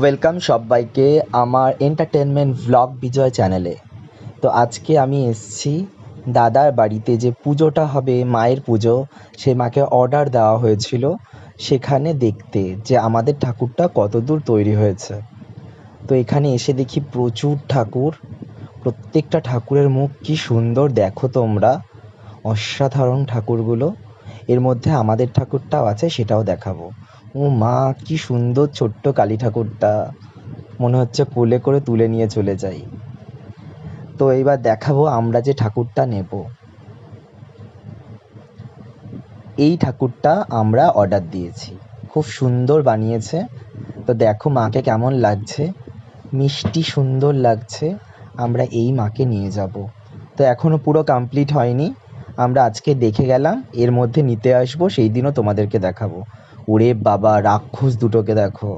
Welcome সবাইকে আমার entertainment vlog বিজয় চ্যানেলে তো আজকে আমি এসেছি দাদার বাড়িতে যে পুজোটা হবে, মায়ের পুজো, সে মাকে অর্ডার দেওয়া হয়েছিল সেখানে দেখতে যে আমাদের ঠাকুরটা কতদূর তৈরি হয়েছে। তো এখানে এসে দেখি প্রচুর ঠাকুর, প্রত্যেকটা ঠাকুরের মুখ কি সুন্দর দেখো তোমরা, অসাধারণ ঠাকুরগুলো। এর মধ্যে আমাদের ঠাকুরটাও আছে, সেটাও দেখাবো। ও মা, কি সুন্দর ছোট্ট কালী ঠাকুরটা মনে হচ্ছে কোলে করে তুলে নিয়ে চলে যাই। তো এইবার দেখাবো আমরা যে ঠাকুরটা নেব। এই ঠাকুরটা আমরা অর্ডার দিয়েছি। খুব সুন্দর বানিয়েছে। তো দেখো মাকে কেমন লাগছে। মিষ্টি সুন্দর লাগছে। আমরা এই মাকে নিয়ে যাব। তো এখনও পুরো কমপ্লিট হয়নি। আমরা আজকে দেখে গেলাম, এর মধ্যে নিতে আসব, সেই দিনও তোমাদেরকে দেখাবো। ওরে বাবা, রাক্ষস দুটোকে দেখো।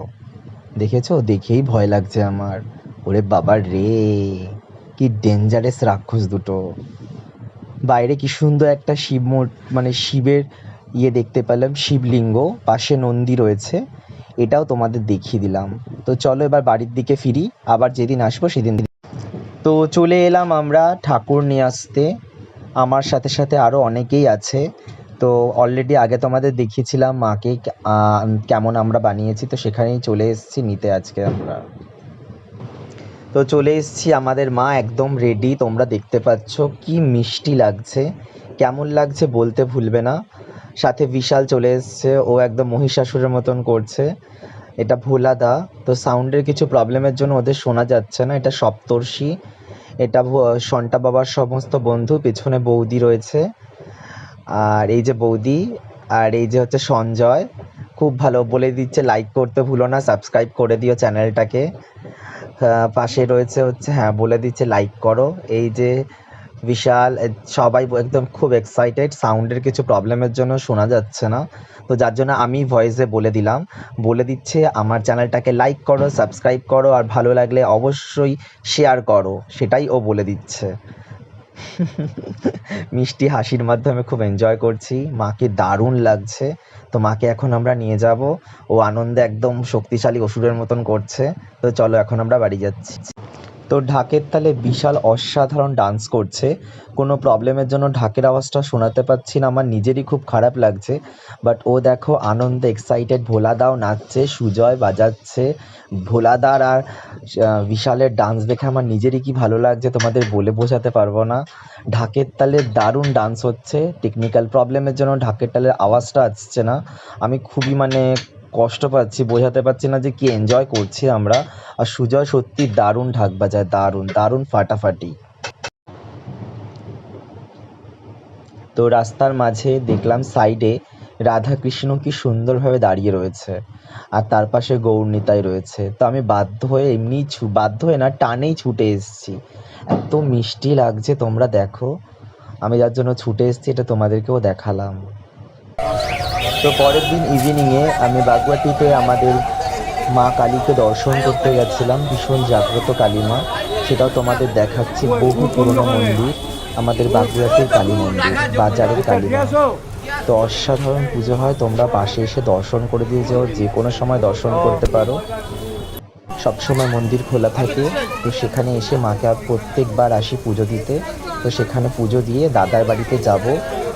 দেখেছ? দেখেই ভয় লাগছে আমার। ওরে বাবা রে, কি ডেঞ্জারাস রাক্ষস দুটো। বাইরে কি সুন্দর একটা শিব মানে শিবের ইয়ে দেখতে পেলাম, শিবলিঙ্গ। পাশে নন্দী রয়েছে। এটাও তোমাদের দেখিয়ে দিলাম। তো চলো এবার বাড়ির দিকে ফিরি। আবার যেদিন আসব সেদিন তো চলে এলাম আমরা ঠাকুর নিয়ে আসতে। আমার সাথে সাথে আরও অনেকেই আছে। তো অলরেডি আগে তোমাদের দেখিয়েছিলাম মাকে কেমন আমরা বানিয়েছি, তো সেখানেই চলে এসেছি নিতে আজকে আমরা। তো চলে এসেছি আমাদের মা একদম রেডি তোমরা দেখতে পাচ্ছ কি মিষ্টি লাগছে, কেমন লাগছে বলতে ভুলবে না। সাথে বিশাল চলে এসছে, ও একদম মহিষাসুরের মতন করছে, এটা ভোলাদা। তো সাউন্ডের কিছু প্রবলেমের জন্য ওদের শোনা যাচ্ছে না, এটা সপ্তর্ষি, এটা সন্টা বাবার সমস্ত বন্ধু, পেছনে বৌদি রয়েছে। আর এই যে বৌদি, আর এই যে হচ্ছে সঞ্জয়, খুব ভালো বলে দিচ্ছে লাইক করতে ভুলো না সাবস্ক্রাইব করে দিও চ্যানেলটাকে। পাশে রয়েছে হচ্ছে হ্যাঁ বলে দিচ্ছে লাইক করো। এই যে বিশাল সবাই একদম খুব এক্সাইটেড সাউন্ডের কিছু প্রবলেমের জন্য শোনা যাচ্ছে না। তো যার জন্য আমি ভয়েসে বলে দিলাম। বলে দিচ্ছে, আমার চ্যানেলটাকে লাইক করো সাবস্ক্রাইব করো, আর ভালো লাগলে অবশ্যই শেয়ার করো। সেটাই ও বলে দিচ্ছে। মিষ্টি হাসির মাধ্যমে খুব এনজয় করছি। মাকে দারুণ লাগছে। তো মাকে এখন আমরা নিয়ে যাব। ও আনন্দে একদম শক্তিশালী অসুরের মতন করছে। তো চলো এখন আমরা বাড়ি যাচ্ছি। তো ঢাকের তালে বিশাল অসাধারণ ডান্স করছে। কোনো প্রবলেমের জন্য ঢাকের আওয়াজটা শোনাতে পাচ্ছি না, আমার নিজেরই খুব খারাপ লাগছে। বাট ও দেখো আনন্দে এক্সাইটেড ভোলা দাও নাচছে, সুজয় বাজাচ্ছে। ভোলা ভোলাদার আর বিশালের ডান্স দেখে আমার নিজেরই কি ভালো লাগছে তোমাদের বলে বোঝাতে পারব না। ঢাকের তালে দারুণ ডান্স হচ্ছে। টেকনিক্যাল প্রবলেমের জন্য ঢাকের তালের আওয়াজটা আসছে না। আমি খুবই মানে কষ্ট পাচ্ছি, বোঝাতে পারছি না যে কি এনজয় করছি আমরা। আর সুজয় সত্যি দারুণ ঢাক বাজায়, দারুণ দারুণ ফাটাফাটি। তো রাস্তার মাঝে দেখলাম সাইডে রাধা কৃষ্ণ কি সুন্দরভাবে দাঁড়িয়ে রয়েছে। আর তার পাশে গৌরনিতাই রয়েছে। তো আমি বাধ্য হয়ে এমনি বাধ্য হয়ে না, টানেই ছুটে এসেছি। এত মিষ্টি লাগছে তোমরা দেখো। আমি যার জন্য ছুটে এসেছি, এটা তোমাদেরকেও দেখালাম। তো পরের দিন ইভিনিংয়ে আমি বাগুয়াটিতে আমাদের মা কালীকে দর্শন করতে গেছিলাম, ভীষণ জাগ্রত কালী মা। সেটাও তোমাদের দেখাচ্ছি, বহু পুরনো মন্দির, আমাদের বাগুয়াটির কালী মন্দির, বাজারের কালী তো অসাধারণ পুজো হয়, তোমরা পাশে এসে দর্শন করে দিয়ে যাও, যে কোনো সময় দর্শন করতে পারো। সবসময় মন্দির খোলা থাকে, তো সেখানে এসে মাকে প্রত্যেকবার আসি পুজো দিতে। তো সেখানে পুজো দিয়ে দাদার বাড়িতে যাব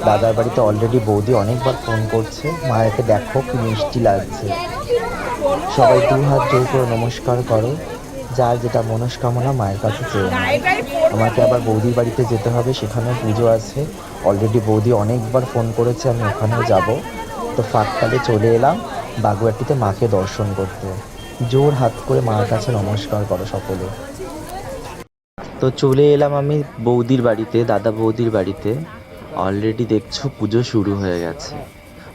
দাদার বাড়িতে অলরেডি বৌদি অনেকবার ফোন করছে। মায়েরকে দেখো কি মিষ্টি লাগছে। সবাই দু হাত জোর করে নমস্কার করো। যার যেটা মনস্কামনা মায়ের কাছে চেয়ে আমাকে আবার বৌদির বাড়িতে যেতে হবে, সেখানেও পুজো আছে। অলরেডি বৌদি অনেকবার ফোন করেছে, আমি ওখানেও যাব। তো ফাঁককালে চলে এলাম, বাগুয়াটিতে মাকে দর্শন করতে। জোর হাত করে মার কাছে নমস্কার করো সকলে। তো চলে এলাম আমি বৌদির বাড়িতে, দাদা বৌদির বাড়িতে। অলরেডি দেখছ, পুজো শুরু হয়ে গেছে।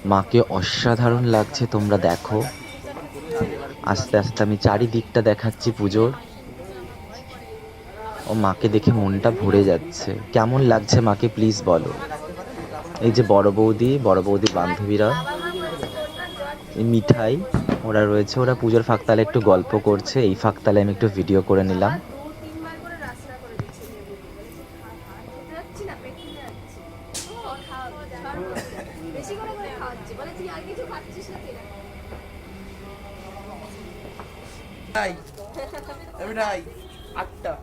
মাকে অসাধারণ লাগছে, তোমরা দেখো। আস্তে আস্তে আমি চারিদিকটা দেখাচ্ছি পুজোর। ও মাকে দেখে মনটা ভরে যাচ্ছে। কেমন লাগছে মাকে প্লিজ বলো। এই যে বড় বৌদি, বড় বৌদির বান্ধবীরা, এই মিঠাই, ওরা রয়েছে, ওরা পুজোর ফাঁকতালে একটু গল্প করছে। এই ফাঁকতালে আমি একটু ভিডিও করে নিলাম। বেশি করে করে খাওয়াচ্ছি। বলে তুই আর কিছু খাচ্ছিস না তুই আটটা।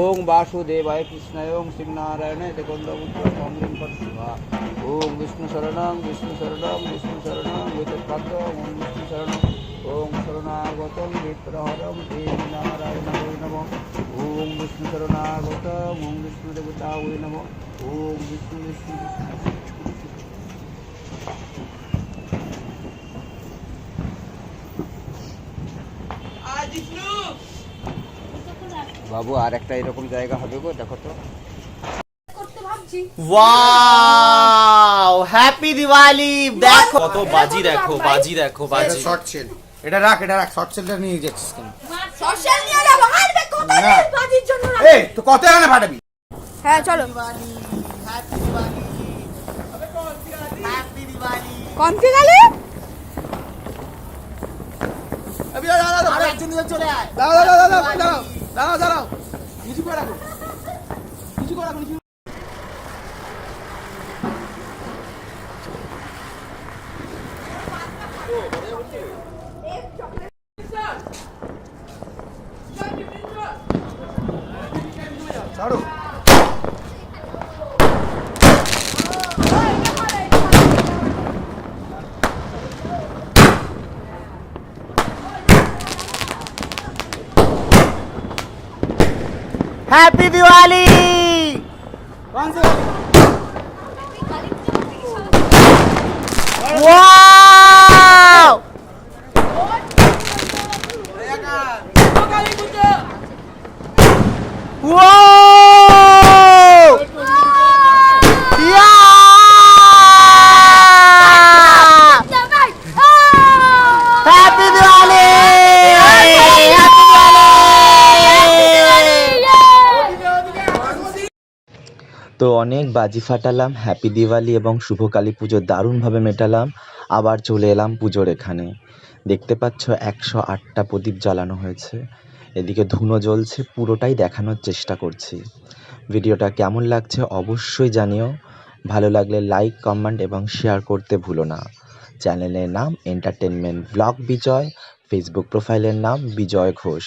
ওং বাসুদেবায় কৃষ্ণায় ওং গন্ধপুত্রং ওং রিং পটুয়া ওং বিষ্ণু শরণং বিষ্ণু শরণং বিষ্ণু শরণং ওং বিষ্ণু শরণং বাবু আর একটা এরকম জায়গা হবে গো দেখো তো। ওয়াও হ্যাপি দিওয়ালি দেখো। কত বাজি দেখো বাজি দেখো বাজি। শর্ট এটা রাখ এটা রাখ শর্ট সেলটা নিয়ে যাচ্ছিস কেন? সোশ্যাল নিয়ে যাব হারবে কত না। বাজির জন্য এই তো কত এখানে পাঠাবি হ্যাঁ চলো। কনফি গেলে দাঁড়াও দাঁড়াও দাঁড়াও দাঁড়াও দাঁড়াও দাঁড়াও কিছু করে রাখো কিছু করে রাখো কিছু ছাড়ো হ্যাপি দিওয়ালি ওয়াও তো অনেক বাজি ফাটালাম হ্যাপি দিওয়ালি এবং শুভ কালী পুজো দারুণভাবে মেটালাম, আবার চলে এলাম পুজোর এখানে। দেখতে পাচ্ছ একশো আটটা প্রদীপ জ্বালানো হয়েছে। এদিকে ধুনো জ্বলছে, পুরোটাই দেখানোর চেষ্টা করছি। ভিডিওটা কেমন লাগছে অবশ্যই জানিও। ভালো লাগলে লাইক কমেন্ট এবং শেয়ার করতে ভুলো না। চ্যানেলের নাম এন্টারটেনমেন্ট ব্লগ বিজয় ফেসবুক প্রোফাইলের নাম বিজয় ঘোষ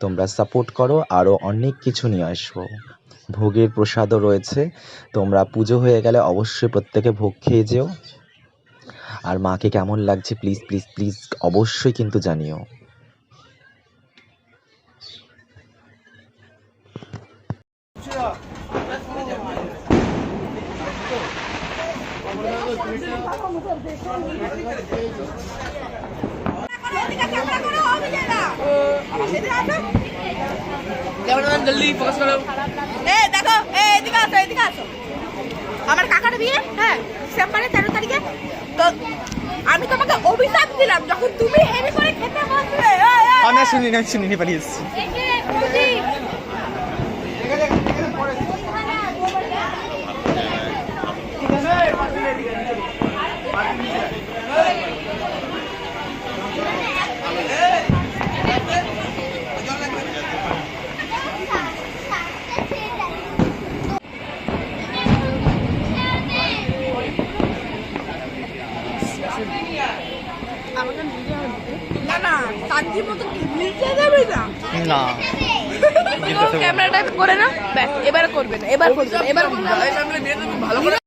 তোমরা সাপোর্ট করো, আরও অনেক কিছু নিয়ে আসব। ভোগের প্রসাদও রয়েছে। তোমরা পুজো হয়ে গেলে অবশ্যই প্রত্যেকে ভোগ খেয়ে যেও। আর মাকে কেমন লাগছে প্লিজ প্লিজ প্লিজ অবশ্যই কিন্তু জানিও। এ দেখো এদিকে আসো এদিকে আসো। আমার কাকার বিয়ে? হ্যাঁ ডিসেম্বরের তেরো তারিখে। তো আমি তোমাকে অভিশাপ দিলাম যখন তুমি হেভি করে খেতে বসবে আমি শুনি না শুনিনি পালিয়ে এসেছি না না কাঞ্জির মতো নিচে যাবে না? না। ক্যামেরাটা করে না? ব্যাস এবার করবে না এবার করবে এবার করবে না।